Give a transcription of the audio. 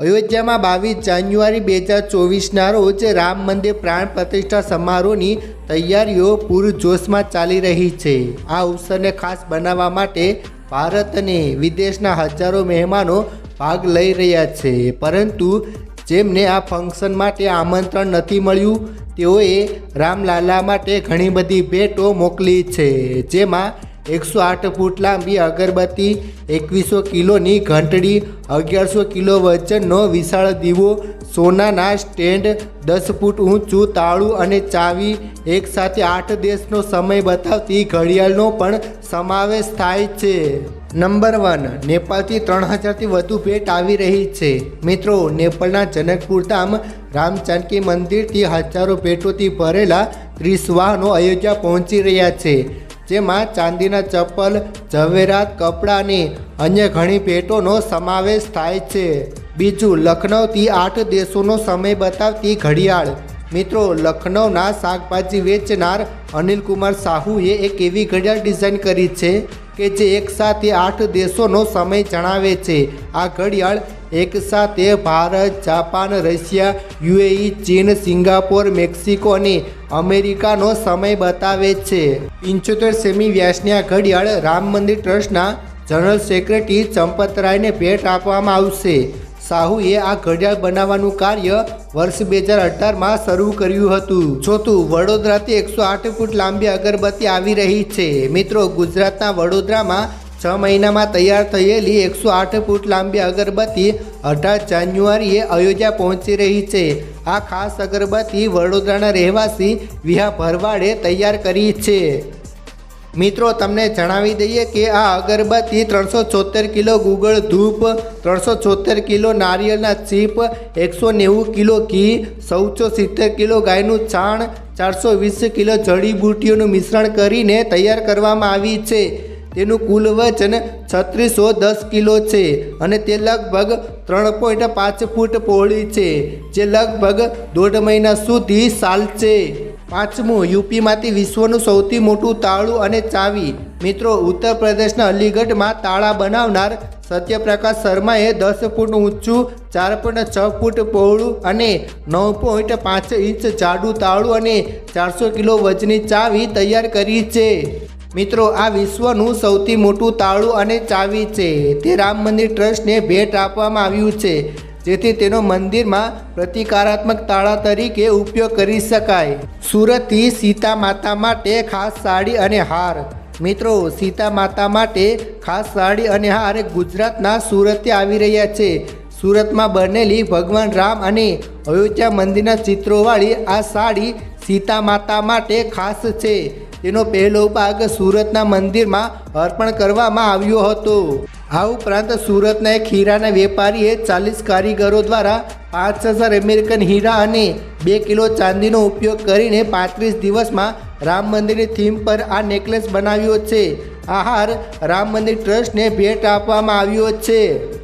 અયોધ્યામાં બાવીસ જાન્યુઆરી બે હજાર ચોવીસના રોજ રામ મંદિર પ્રાણ પ્રતિષ્ઠા સમારોહની તૈયારીઓ પૂરજોશમાં ચાલી રહી છે. આ અવસરને ખાસ બનાવવા માટે ભારત અને વિદેશના હજારો મહેમાનો ભાગ લઈ રહ્યા છે. પરંતુ જેમને આ ફંક્શન માટે આમંત્રણ નથી મળ્યું, તેઓએ રામલાલા માટે ઘણી બધી ભેટો મોકલી છે, જેમાં એકસો આઠ ફૂટ લાંબી અગરબત્તી, એકવીસો કિલોની ઘંટડી, અગિયારસો કિલો વજનનો વિશાળ દીવો, સોનાના સ્ટેન્ડ, દસ ફૂટ ઊંચું તાળું અને ચાવી, એક સાથે આઠ દેશનો સમય બતાવતી ઘડિયાળનો પણ સમાવેશ થાય છે. નંબર વન, નેપાળથી ત્રણ હજારથી વધુ ભેટ આવી રહી છે. મિત્રો, નેપાળના જનકપુર ધામ રામચાનકી મંદિરથી હજારો ભેટોથી ભરેલા ત્રીસ વાહનો અયોધ્યા પહોંચી રહ્યા છે. જેમાં ચાંદીના ચપ્પલ, ઝવેરાત કપડાં અને અન્ય ઘણી ભેટોનો સમાવેશ થાય છે. બીજું, લખનૌથી આઠ દેશોનો સમય બતાવતી ઘડિયાળ. મિત્રો, લખનૌના શાકભાજી વેચનાર અનિલકુમાર સાહુએ એક એવી ઘડિયાળ ડિઝાઇન કરી છે કે જે એક સાથે આઠ દેશોનો સમય જણાવે છે. આ ઘડિયાળ એક સાથે ભારત, જાપાન, રશિયા, યુએઈ, ચીન, સિંગાપોર, મેક્સિકો અને અમેરિકાનો સમય બતાવે છે. પંચોતેર સેમી વ્યાસની આ ઘડિયાળ રામ મંદિર ટ્રસ્ટના જનરલ સેક્રેટરી ચંપતરાયને ભેટ આપવામાં આવશે. સાહુએ આ ઘડિયાળ બનાવવાનું કાર્ય વર્ષ બે હજાર અઢારમાં શરૂ કર્યું હતું. ચોથું વડોદરાથી એકસો આઠ ફૂટ લાંબી અગરબત્તી આવી રહી છે. મિત્રો, ગુજરાતના વડોદરામાં છ મહિનામાં તૈયાર થયેલી એકસો આઠ ફૂટ લાંબી અગરબત્તી અઢાર જાન્યુઆરીએ અયોધ્યા પહોંચી રહી છે. આ ખાસ અગરબત્તી વડોદરાના રહેવાસી વિહા ભરવાડે તૈયાર કરી છે. મિત્રો, તમને જણાવી દઈએ કે આ અગરબત્તી ત્રણસો છોતેર કિલો ગુગળ ધૂપ, ત્રણસો છોતેર કિલો નારિયેળના ચીપ, એકસો નેવું કિલો ઘી, ચૌદસો સિત્તેર કિલો ગાયનું છાણ, ચારસો વીસ કિલો જડીબુટ્ટીઓનું મિશ્રણ કરીને તૈયાર કરવામાં આવી છે. તેનું કુલ વજન છત્રીસો દસ કિલો છે અને તે લગભગ ત્રણ પોઈન્ટ પાંચ ફૂટ પહોળી છે, જે લગભગ દોઢ મહિના સુધી ચાલશે પાંચમું, યુપીમાંથી વિશ્વનું સૌથી મોટું તાળું અને ચાવી. મિત્રો ઉત્તર પ્રદેશના અલીગઢમાં તાળા બનાવનાર સત્યપ્રકાશ શર્માએ દસ ફૂટ ઊંચું, ચાર પોઈન્ટ છ ફૂટ પહોળું અને નવ પોઈન્ટ પાંચ ઇંચ જાડું તાળું અને ચારસો કિલો વજની ચાવી તૈયાર કરી છે. મિત્રો, આ વિશ્વનું સૌથી મોટું તાળું અને ચાવી છે. તે રામ મંદિર ટ્રસ્ટને ભેટ આપવામાં આવ્યું છે, જેથી તેનો મંદિરમાં પ્રતિકારાત્મક તાળા તરીકે ઉપયોગ કરી શકાય. સુરતથી સીતા માતા માટે ખાસ સાડી અને હાર. મિત્રો, સીતા માતા માટે ખાસ સાડી અને હાર ગુજરાતના સુરતથી આવી રહ્યા છે. સુરતમાં બનેલી ભગવાન રામ અને અયોધ્યા મંદિરના ચિત્રોવાળી આ સાડી સીતા માતા માટે ખાસ છે. તેનો પહેલો ભાગ સુરતના મંદિરમાં અર્પણ કરવામાં આવ્યો હતો. આ ઉપરાંત સુરતના એક હીરાના વેપારીએ ચાલીસ કારીગરો દ્વારા પાંચ હજાર અમેરિકન હીરા અને બે કિલો ચાંદીનો ઉપયોગ કરીને પાંત્રીસ દિવસમાં રામ મંદિરની થીમ પર આ નેકલેસ બનાવ્યો છે. આહાર રામ મંદિર ટ્રસ્ટને ભેટ આપવામાં આવ્યો છે.